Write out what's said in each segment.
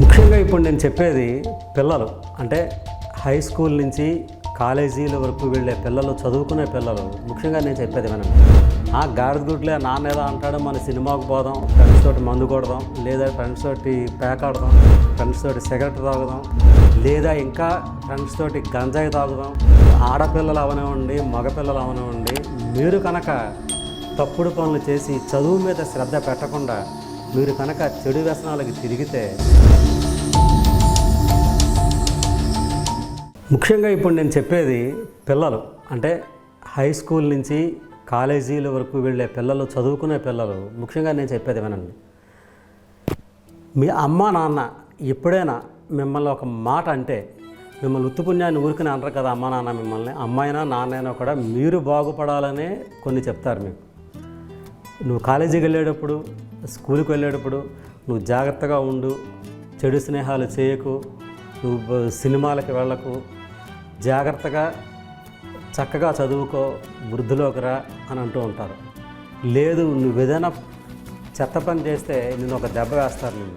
ముఖ్యంగా ఇప్పుడు నేను చెప్పేది పిల్లలు. అంటే హై స్కూల్ నుంచి కాలేజీల వరకు వెళ్ళే పిల్లలు చదువుకునే పిల్లలు. ముఖ్యంగా నేను చెప్పేది వినండి. ఆ గాడిద గుడ్లే నాన్న ఏదో అంటాడు మన సినిమాకు పోదాం ఫ్రెండ్స్ తోటి మందు కొడదాం లేదా ఫ్రెండ్స్ తోటి ప్యాక్ ఆడదాం ఫ్రెండ్స్ తోటి సిగరెట్ తాగుదాం లేదా ఇంకా ఫ్రెండ్స్ తోటి గంజాయి తాగుదాం. ఆడపిల్లలు అవనివ్వండి మగపిల్లలు అవనివ్వండి మీరు కనుక తప్పుడు పనులు చేసి చదువు మీద శ్రద్ధ పెట్టకుండా మీరు కనుక చెడు వ్యసనాలకు తిరిగితే ముఖ్యంగా ఇప్పుడు నేను చెప్పేది పిల్లలు. అంటే హై స్కూల్ నుంచి కాలేజీల వరకు వెళ్ళే పిల్లలు చదువుకునే పిల్లలు ముఖ్యంగా నేను చెప్పేది వినండి. మీ అమ్మ నాన్న ఎప్పుడైనా మిమ్మల్ని ఒక మాట అంటే మిమ్మల్ని ఉత్తుపుణ్యాన్ని ఊరికనే అంటారు కదా అమ్మ నాన్న మిమ్మల్ని. అమ్మాయినా నాన్నైనా కూడా మీరు బాగుపడాలనే కొన్ని చెప్తారు మీకు. నువ్వు కాలేజీకి వెళ్ళేటప్పుడు స్కూల్కి వెళ్ళేటప్పుడు నువ్వు జాగ్రత్తగా ఉండు చెడు స్నేహాలు చేయకు నువ్వు సినిమాలకు సినిమాలకి వెళ్ళకు జాగ్రత్తగా చక్కగా చదువుకో వృద్ధిలోకి రా అని అంటూ ఉంటారు. లేదు నువ్వు ఏదైనా చెత్త పని చేస్తే నేను ఒక దెబ్బ వేస్తారు నేను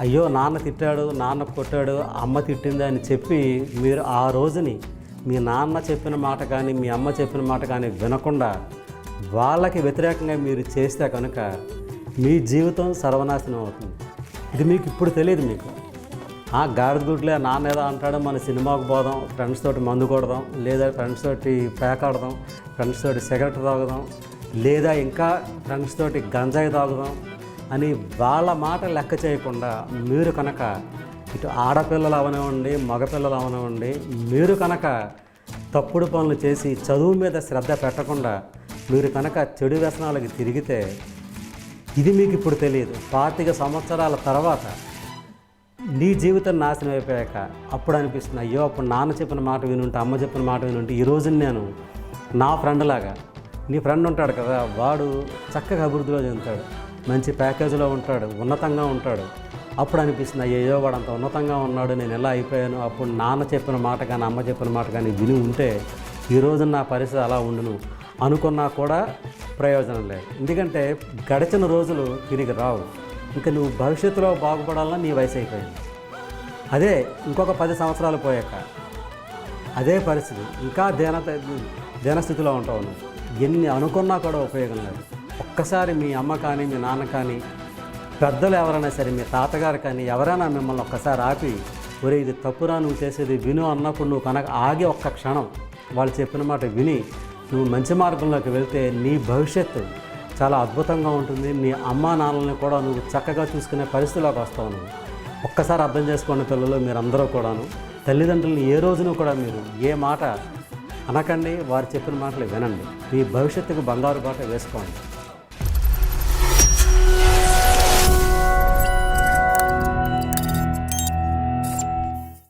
అయ్యో నాన్న తిట్టాడు నాన్న కొట్టాడు అమ్మ తిట్టింది అని చెప్పి మీరు ఆ రోజుని మీ నాన్న చెప్పిన మాట కానీ మీ అమ్మ చెప్పిన మాట కానీ వినకుండా వాళ్ళకి వ్యతిరేకంగా మీరు చేస్తే కనుక మీ జీవితం సర్వనాశనం అవుతుంది. ఇది మీకు ఇప్పుడు తెలియదు మీకు. ఆ గాడిదుడ్లే నాన్న ఏదో అంటాడు మన సినిమాకు పోదాం ఫ్రెండ్స్ తోటి మందు కొడదాం లేదా ఫ్రెండ్స్ తోటి ప్యాక్ ఆడదాం ఫ్రెండ్స్ తోటి సిగరెట్ తాగుదాం లేదా ఇంకా ఫ్రెండ్స్ తోటి గంజాయి తాగుదాం అని వాళ్ళ మాట లెక్క చేయకుండా మీరు కనుక ఇటు ఆడపిల్లలు అవనివ్వండి మగపిల్లలు అవనివ్వండి మీరు కనుక తప్పుడు పనులు చేసి చదువు మీద శ్రద్ధ పెట్టకుండా మీరు కనుక చెడు వ్యసనాలకి తిరిగితే ఇది మీకు ఇప్పుడు తెలియదు. పాతిక సంవత్సరాల తర్వాత నీ జీవితం నాశనం అయిపోయాక అప్పుడు అనిపిస్తుంది అయ్యో అప్పుడు నాన్న చెప్పిన మాట వినుంటే అమ్మ చెప్పిన మాట వినుంటే ఈ రోజున నేను నా ఫ్రెండ్ లాగా నీ ఫ్రెండ్ ఉంటాడు కదా వాడు చక్కగా అభివృద్ధిలో చెందుతాడు మంచి ప్యాకేజీలో ఉంటాడు ఉన్నతంగా ఉంటాడు. అప్పుడు అనిపిస్తుంది అయ్యో వాడు అంత ఉన్నతంగా ఉన్నాడు నేను ఎలా అయిపోయాను? అప్పుడు నాన్న చెప్పిన మాట కానీ అమ్మ చెప్పిన మాట కానీ విని ఉంటే ఈ నా పరిస్థితి అలా ఉండును. అనుకున్నా కూడా ప్రయోజనం లేదు. ఎందుకంటే గడిచిన రోజులు తిరిగి రావు. ఇంకా నువ్వు భవిష్యత్తులో బాగుపడాలని నీ వయసు అయిపోయింది. అదే ఇంకొక పది సంవత్సరాలు పోయాక. అదే పరిస్థితి. ఇంకా దేన ధ్యానస్థితిలో ఉంటావు నువ్వు. ఎన్ని అనుకున్నా కూడా ఉపయోగం లేదు. ఒక్కసారి మీ అమ్మ కానీ మీ నాన్న కానీ పెద్దలు ఎవరైనా సరే మీ తాతగారు కానీ ఎవరైనా మిమ్మల్ని ఒక్కసారి ఆపి ఒరే ఇది తప్పురా నువ్వు చేసేది విను అన్నప్పుడు నువ్వు కనుక ఆగి ఒక్క క్షణం వాళ్ళు చెప్పిన మాట విని నువ్వు మంచి మార్గంలోకి వెళ్తే నీ భవిష్యత్తు చాలా అద్భుతంగా ఉంటుంది. నీ అమ్మా నాన్నల్ని కూడా నువ్వు చక్కగా చూసుకునే పరిస్థితిలోకి వస్తావు నువ్వు ఒక్కసారి అర్థం చేసుకోండి పిల్లలు మీరందరూ కూడాను. తల్లిదండ్రులను ఏ రోజున కూడా మీరు ఏ మాట అనకండి వారు చెప్పిన మాటలు వినండి. మీ భవిష్యత్తుకు బంగారు బాట వేసుకోండి.